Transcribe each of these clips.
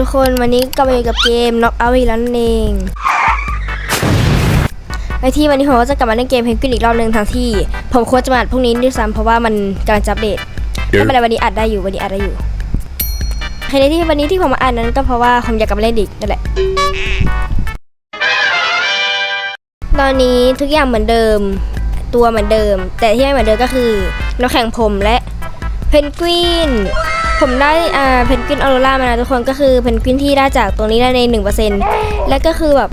ทุกคนวันนี้ก็มาอยู่กับเกม Knock Out อีกแล้วนั่นเองไอที่วันนี้ผมก็จะกลับมาเล่นเกมเพนกวินอีกรอบหนึ่งทั้งที่ ผมควรจะมาอัดพรุ่งนี้ด้วยซ้ำเพราะว่ามันกำลังจะอัปเดตไม่เป็นไรวันนี้อัดได้อยู่วันนี้อัดได้อยู่ใครในที่วันนี้ที่ผมมาอัดนั้นก็เพราะว่าผมอยากกลับมาเล่นอีกนั่นแหละตอนนี้ทุกอย่างเหมือนเดิมตัวเหมือนเดิม แต่ที่ไม่เหมือนเดิมก็คือน้ำแข็งผมและเพนกวิน ผมได้อ่าเพนกวินออโรรามานะทุกคนก็คือเพนกวินที่ได้จากตรงนี้ได้ในหนึ่งเปอร์เซ็นต์และก็คือแบบ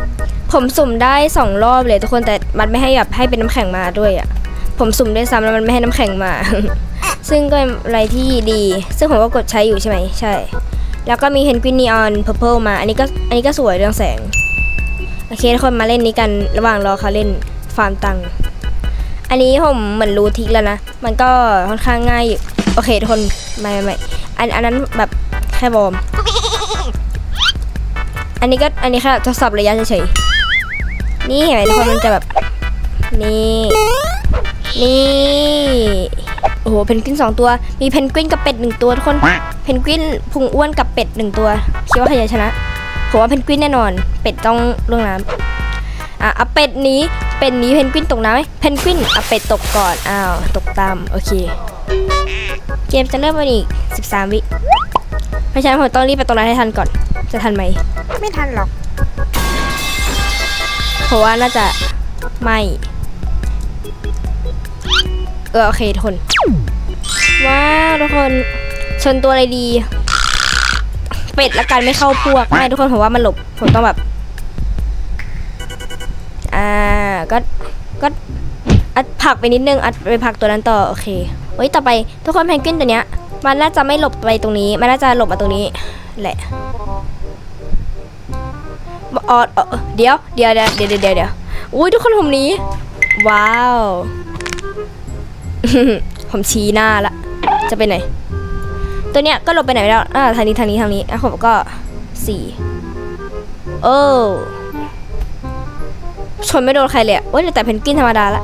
ผมสุ่มได้สองรอบเลยทุกคนแต่มันไม่ให้แบบให้เป็นน้ำแข็งมาด้วยอะผมสุ่มได้ซ้ำแล้วมันไม่ให้น้ำแข็งมา ซึ่งก็เป็นอะไรที่ดี ซึ่งผมก็กดใช้อยู่ใช่ไหมใช่ แล้วก็มีเพนกวินนีออนเพอร์เพลมา อันนี้ก็อันนี้ก็สวยเรื่องแสงโอเคทุกคนมาเล่นนี้กันระหว่างรอเขาเล่นฟาร์มตังค์อันนี้ผมเหมือนรู้ทิกแล้วนะ มันก็ค่อนข้างง่ายอยู่โอเคทุกคนไม่ไม่ไม่ อันอันนั้นแบบแค่วอร์มอันนี้ก็อันนี้แค่ทดสอบระยะเฉยๆนี่เห็นไหมทุกคนมันจะแบบนี่นี่โอ้โหเพนกวินสองตัว มีเพนกวินกับเป็ดหนึ่งตัวทุกคนเพนกวินพุงอ้วนกับเป็ดหนึ่งตัวคิดว่าใครจะชนะผมว่าเพนกวินแน่นอน เป็ดต้องลงน้ำอะเอาเป็ดนี้เป็ดนี้เพนกวินตกน้ำไหมเพนกวินเอาเป็ดตกก่อนอ้าวตกตามโอเค เกมจะเริ่มวันอีก 13 วิเพราะฉะนั้นผมต้องรีบไปตรงนั้นให้ทันก่อน จะทันไหม ไม่ทันหรอก เพราะว่าน่าจะไม่ เออโอเคทุกคนว้าวทุกคน ชนตัวอะไรดี เป็ดละกันไม่เข้าพวก ไม่ทุกคนผมว่ามันหลบ ผมต้องแบบ อ่า ก็ ก็อัดผลักไปนิดนึง อัดไปผลักตัวนั้นต่อ โอเค เฮ้ยต่อไปทุกคนเพนกวินตัวเนี้ย มันน่าจะไม่หลบไปตรงนี้ มันน่าจะหลบมาตรงนี้แหละอ๋อเออเดี๋ยวเดี๋ยวเดี๋ยวเดี๋ยวเดี๋ยวเดียวอุ้ยทุกคนผมนี้ ว้าว ผมชี้หน้าละ จะไปไหน ตัวเนี้ยก็หลบไปไหนไม่ได้อ่าทางนี้ทางนี้ทางนี้อะผมก็สี่โอ้ชนไม่โดนใครเลยอะโอ้ยแต่เพนกวินธรรมดาละ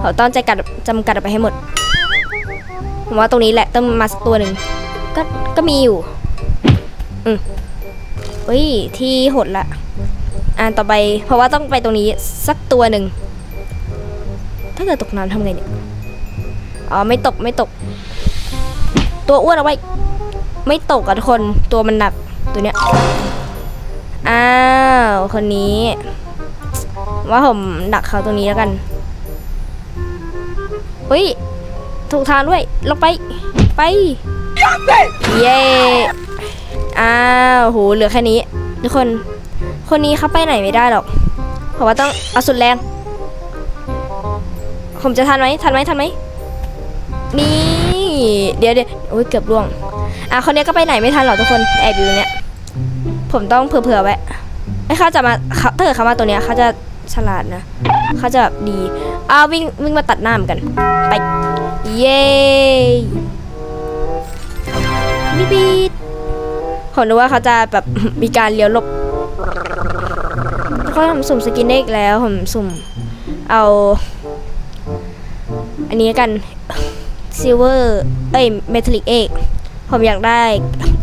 เขาต้องใจกัดจำกัดออกไปให้หมด ผมว่าตรงนี้แหละต้องมาสักตัวหนึ่งก็ก็มีอยู่ อืมเฮ้ย ที่หดละ อ่านต่อไป เพราะว่าต้องไปตรงนี้สักตัวหนึ่ง ถ้าเกิดตกน้ำทำไงเนี่ย อ๋อ ไม่ตกไม่ตก ตัวอ้วนเอาไว้ ไม่ตกอะทุกคน ตัวมันหนัก ตัวเนี้ย อ้าว คนนี้ ว่าผมดักเขาตรงนี้แล้วกัน เฮ้ย ถูกทางด้วยลงไป ไป เย้อ้าวโหเหลือแค่นี้ ทุกคน คนนี้เขาไปไหนไม่ได้หรอก เพราะว่าต้องเอาสุดแรง ผมจะทันไหมทันไหมทันไหมนี่ เดี๋ยวเดี๋ยวโอ้ยเกือบล่วง อะคนนี้ก็ไปไหนไม่ทันหรอกทุกคนแอบอยู่ตรงเนี้ย ผมต้องเผื่อๆไว้ไอ้เขาจะมาเขาถ้าเกิดเขามาตัวเนี้ยเขาจะฉลาดนะเขาจะแบบดี อ้าววิ่งวิ่งมาตัดหน้ามกัน ไป เย้บีบีดผมนึกว่าเขาจะแบบมีการเลี้ยวหลบเขาทำสุ่มสกินได้อีกแล้วผมสุ่ม เอา อันนี้กันซิลเวอร์เอ้ยเมทัลลิกเอกผมอยากได้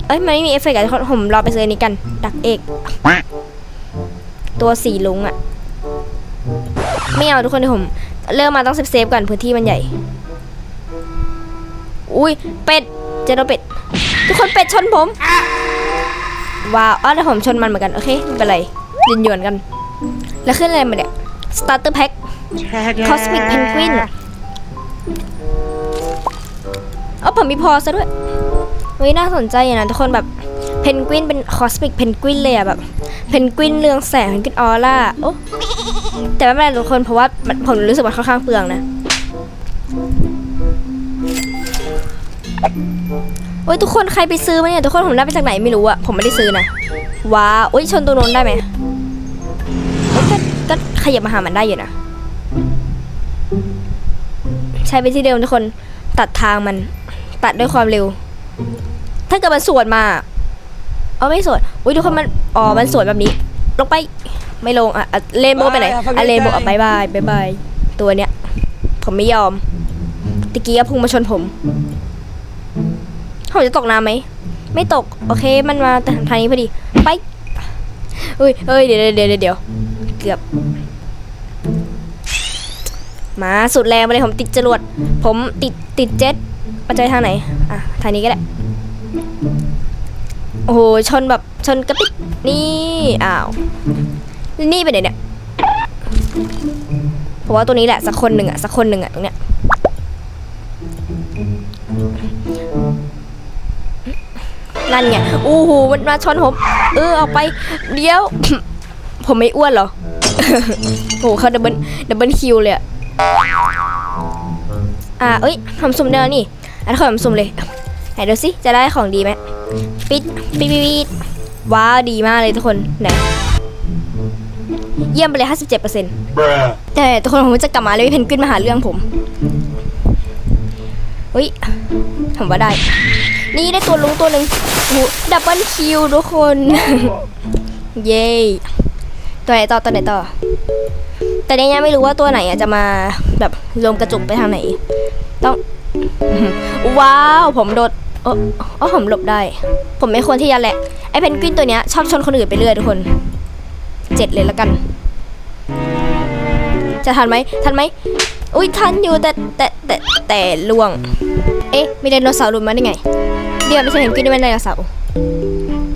เอ้ยมันไม่มีเอฟเฟกต์อะผมรอไปซื้อนนี้กัน ดักเอกตัวสีลุงอะไม่เอาทุกคนที่ผม เริ่มมาต้องเซฟเซฟๆก่อนพื้นที่มันใหญ่ อุ้ยเป็ดเจอตัวเป็ด ทุกคนเป็ดชนผม ว้าวอ๋อแล้วผมชนมันเหมือนกัน โอเคไม่เป็นไรยินหยวนกัน แล้วขึ้นอะไรมาเนี่ย starter pack cosmic penguin เอ๋อผมมีพอซะด้วยเฮ้ยน่าสนใจอยู่นะทุกคนแบบเพนกวินเป็นคอสมิกเพนกวินเลยอะแบบเพนกวินเรืองแสงเพนกวินออร่าโอ้ แต่ไม่เป็นไรทุกคนเพราะว่าผมรู้สึกว่าค่อนข้างเปลืองนะโอ้ยทุกคนใครไปซื้อมาเนี่ยทุกคนผมได้ไปจากไหนไม่รู้อะผมไม่ได้ซื้อนะว้าโอ้ยชนตรงโน้นได้ไหมก็ก็ขยับมาหามันได้อยู่นะใช้ไปที่เดิมทุกคนตัดทางมันตัดด้วยความเร็ว ถ้าเกิดมันสวนมาเอาไม่สวนอุ้ยทุกคนมันอ๋อมันสวนแบบนี้ ลงไป ไม่ลงอะอะเลนโบไปไหนอะเลนโบอะบายบายบายบายตัวเนี้ย ผมไม่ยอมตะกี้อะพุ่งมาชนผมผมจะตกน้ำไหม ไม่ตก โอเค มันมาแต่ทางนี้พอดี ไปเอ้ยเอ้ยเดี๋ยวเดี๋ยวเดี๋ยวเดี๋ยวเกือบ มาสุดแรงไปเลยผมติดจรวด ผมติดติดเจ็ตปัจจัยทางไหน อะ ทางนี้ก็ได้ โอ้โห ชนแบบ ชนกระปิกนี่อ้าวนี่ไปไหนเนี่ยผมว่าตัวนี้แหละสักคนหนึ่งอะสักคนหนึ่งอะตรงเนี้ยนั่นไงโอ้โหมันมาชนผม เออเอาไป เดี๋ยว ผมไม่อ้วนเหรอโอ้โหเขาดับเบิลดับเบิลคิวเลยอะอ่าเอ้ยทำสุ่มเดียวนี่อันนี้ขอทำสุ่มเลยไหนดูสิจะได้ของดีไหมปิดปิดปิดปิด ว้าวดีมากเลยทุกคนไหนเยี่ยมไปเลย 57% Bruh. แต่ทุกคนผมจะกลับมาเลยเพนกวินมาหาเรื่องผมเฮ้ยผมว่าได้ นี่ได้ตัวลุงตัวหนึ่งโอ้โหดับเบิลคิวทุกคน เย้ตัวไหนต่อตัวไหนต่อ แต่เนี่ยยังไม่รู้ว่าตัวไหนอะจะมาแบบรวมกระจุกไปทางไหน ต้อง ว้าว ผมโดดโอ้โอ้ผมหลบได้ ผมไม่ควรที่จะแหละไอเพนกวินตัวเนี้ยชอบชนคนอื่นไปเรื่อยทุกคนเจ็ดเลยละกัน จะทันไหมทันไหมอุ้ยทันอยู่แต่แต่แต่แต่ล่วง เอ๊ะมีไดโนเสาร์หลุดมาได้ไง เดี๋ยวไม่ใช่เห็นกินเป็นไดโนเสาร์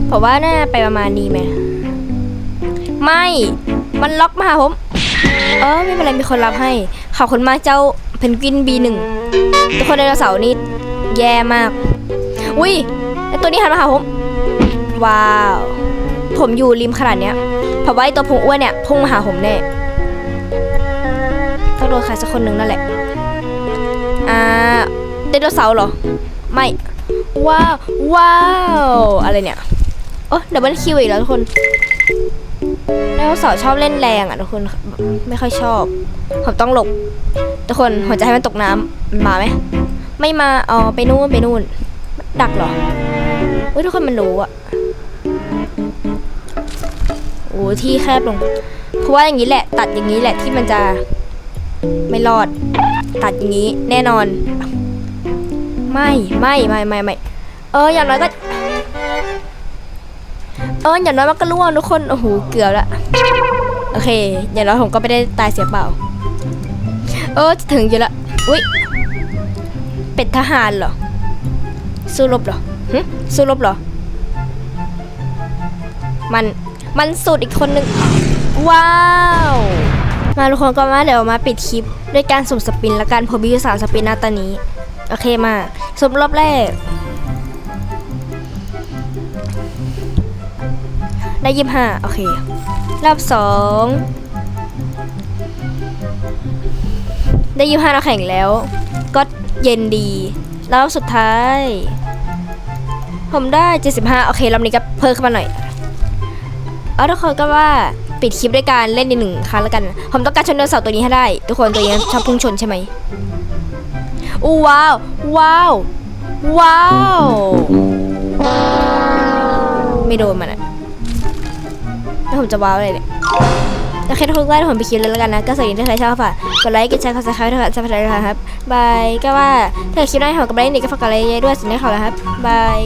ผมว่าน่าไปประมาณนี้ไหมไม่ มันล็อกมาหาผม เออไม่เป็นไรมีคนรับให้ ขอบคุณมากเจ้าเพนกวิน B1 ทุกคนไดโนเสาร์นี่แย่มาก อุ้ยไอตัวนี้หันมาหาผม ว้าว ผมอยู่ริมขนาดเนี้ยเพราะว่าไอตัวพุงอ้วนเนี่ยพุ่งมาหาผมแน่ต้องโดนใครสักคนหนึ่งนั่นแหละ อ่าไดโนเสาร์เหรอ ไม่ ว้าว ว้าว อะไรเนี่ย โอ้ดับเบิลคิวอีกแล้วทุกคนไดโนเสาร์ชอบเล่นแรงอะทุกคน ไม่ค่อยชอบ ผมต้องหลบ ทุกคนผมจะให้มันตกน้ำมันมาไหม ไม่มา อ๋อ ไปนู่น ไปนู่น ดักเหรอเฮ้ยทุกคนมันรู้อะ ที่แคบลง เพราะว่าอย่างนี้แหละ ตัดอย่างนี้แหละที่มันจะไม่รอด ตัดอย่างนี้แน่นอน ไม่ไม่ไม่ไม่ไม่เอออย่างน้อยก็ เอออย่างน้อยมันก็ร่วงทุกคนโอ้โหเกือบละโอเค อย่างน้อยผมก็ไม่ได้ตายเสียเปล่า เออจะถึงอยู่ละอุ้ยเป็ดทหารเหรอสู้รบเหรอหึสู้รบเหรอ มัน มันสุดอีกคนนึง ว้าว มาทุกคนก็มาเดี๋ยวมาปิดคลิป ด้วยการสุ่มสปินละกันผมมีอยู่สามสปินนะตอนนี้ โอเคมาสุ่มรอบแรก ได้ยี่ห้าโอเค รอบสองได้ยี่ห้าเราแข่งแล้ว ก็เย็นดีรอบสุดท้าย ผมได้ 75 โอเครอบนี้ก็เพิ่มขึ้นมาหน่อย เอาทุกคนก็ว่าปิดคลิปด้วยการเล่นในหนึ่งครั้งแล้วกัน ผมต้องการชนไดโนเสาร์ตัวนี้ให้ได้ ทุกคนตัวนี้ชอบพุ่งชนใช่ไหมอู้ว้าวว้าวว้าวไม่โดนมันอะแล้วผมจะว้าวอะไรเนี่ยโอเคทุกคนก็ได้ผมไปคลิปเลยแล้วกันนะก็สวัสดีที่ใครชอบฝากกดไลค์กดแชร์กดซับสไครต์ด้วยครับซับสไครต์ด้ครับบายก็ว่าถ้าคลิปหน้าผมกับไลค์นี่ก็ฝากกดไลค์เยด้วยสินี้ขอแล้วครับบาย